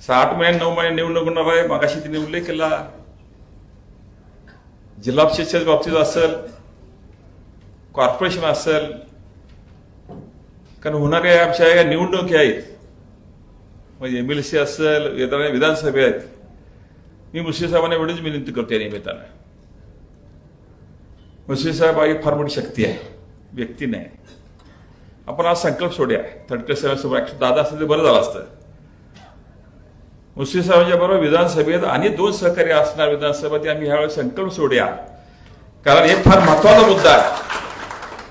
साठ महिने नऊ महिने निवडणूक होणार आहे. मागाशी तिने उल्लेख केला. जिल्हा परिषदेच्या बाबतीत असेल कॉर्पोरेशन असेल कारण होणाऱ्या आमच्या या निवडणुकी आहेत. म्हणजे एम एल सी असेल येताना विधानसभा आहेत. मी मुश्रीफ साहेबांना एवढीच विनंती करतो या निमित्तानं. मुश्रीफ साहेब ही फार मोठी शक्ती आहे. व्यक्ती नाही. आपण आज संकल्प सोडूया. थर्ड साहेबांसमोर ऍक्च्युली दादा असतं ते बरं झालं असतं. मुस्लिम साहेबांच्या बरोबर विधानसभेत आणि दोन सहकारी असणार विधानसभा ते आम्ही ह्यावेळी संकल्प सोडूया. कारण एक फार महत्त्वाचा मुद्दा आहे.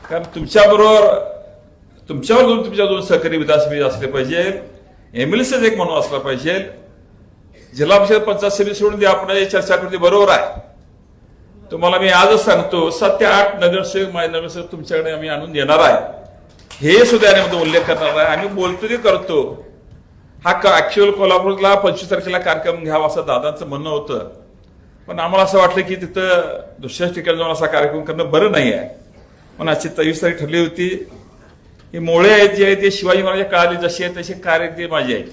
कारण तुमच्याबरोबर तुमच्यावर दोन तुमच्या दोन सहकारी विधानसभेत असले पाहिजे. एम एल एक म्हणून असला पाहिजे. जिल्हा परिषद पंचायत समिती सोडून द्या आपण चर्चा करून बरोबर आहे. तुम्हाला मी आजच सांगतो सात ते आठ नगरसेवक माझे नगरसेवक तुमच्याकडे आम्ही आणून देणार आहे. हे सुद्धा यामध्ये उल्लेख करणार आहे. आम्ही बोलतो ते करतो. हा ऍक्च्युअल कोल्हापूरला पंचवीस तारखेला कार्यक्रम घ्यावा असं दादांचं म्हणणं होतं. पण आम्हाला असं वाटलं की तिथं दुसऱ्याच ठिकाणी जाऊन असा कार्यक्रम करणं बरं नाही आहे. पण आजची तेवीस तारीख ठरली होती. ही मोळे आहेत जे आहेत ते शिवाजी महाराजांच्या काळातले जशी आहेत तसे कार्य ते माझे आहेत.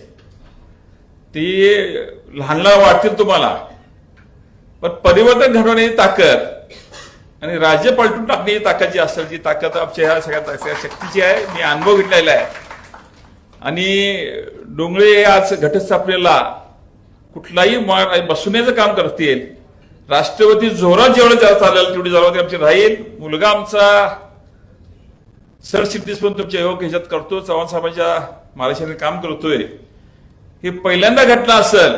ती लहान लहान वाटतील तुम्हाला. पण परिवर्तन घडवण्याची ताकद आणि राज्य पलटून टाकण्याची ताकद जी असेल जी ताकद आमच्या ह्या सगळ्या शक्तीची आहे मी अनुभव घेतलेला आहे. आणि डोंगळे आज घटस्थापनेला कुठलाही मा- बसवण्याचं काम करतील राष्ट्रवादी जोरात जेवढं जास्त चालेल तेवढी जबाबदारी आमची राहील. मुलगा आमचा सरचिटणीस पण तुमच्या योग ह्याच्यात करतो. चव्हाण साहेबांच्या महाराष्ट्राने काम करतोय. हे पहिल्यांदा घटना असेल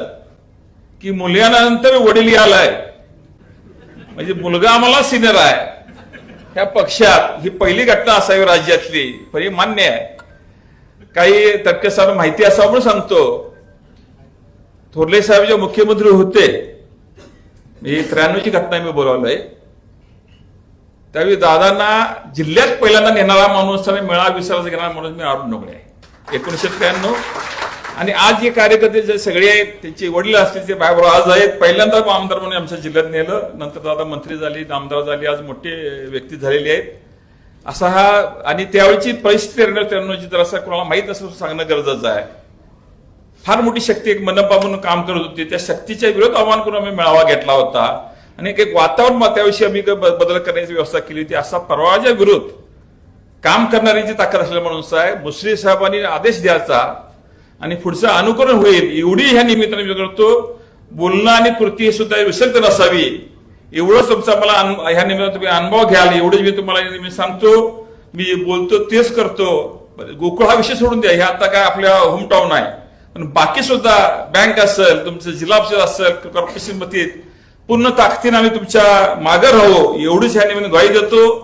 की मुलग्यानंतर वडील आलाय म्हणजे मुलगा आम्हाला सिनियर आहे. ह्या पक्षात ही पहिली घटना असावी राज्यातली. पण हे मान्य आहे. काही तटकसार माहिती असावं म्हणून सांगतो. थोरले साहेब जे मुख्यमंत्री होते ही त्र्याण्णवची घटना मी बोलावलंय. त्यावेळी दादांना जिल्ह्यात पहिल्यांदा नेणारा माणूस आणि मेळा विसरायचा घेणारा माणूस मी अरुण नोकडे आहे एकोणीसशे त्र्याण्णव. आणि आज जे कार्यकर्ते जे सगळे आहेत त्यांचे वडील असतील ते बाहेर आज आहेत. पहिल्यांदा आमदार म्हणून आमच्या जिल्ह्यात नेलं. नंतर दादा मंत्री झाली आमदार झाली आज मोठे व्यक्ती झालेली आहेत. असा हा आणि त्यावेळीची परिस्थिती त्र्याण्णव त्र्याण्णवची जर असं कोणाला माहीत असं सांगणं गरजेचं आहे. फार मोठी शक्ती एक मनपा म्हणून काम करत होती. त्या शक्तीच्या विरोध आव्हान करून आम्ही मेळावा घेतला होता. आणि एक- एक वातावरण मग त्याविषयी आम्ही ब- बदल करण्याची व्यवस्था केली होती. असा परवाच्या विरोध काम करणाऱ्यांची ताकद असलेला माणूस आहे मुश्रीफ साहेबांनी आदेश द्यायचा आणि पुढचं अनुकरण होईल. एवढी ह्या निमित्ताने करतो. बोलणं आणि कृती सुद्धा विसर्ग नसावी. एवढंच तुमचा मला अनु- ह्या निमित्त तुम्ही अनुभव घ्याल एवढंच मी तुम्हाला मी सांगतो मी बोलतो तेच करतो. गोकुळ हा विषय सोडून द्या हे आता काय आपल्या होमटाऊन आहे. पण बाकी सुद्धा बँक असेल तुमचं जिल्हा परिषद असेल कॉर्पोरेशनमध्ये पूर्ण ताकदीने आम्ही तुमच्या मागे राहू. एवढीच ह्या निमित्त ग्वाही देतो.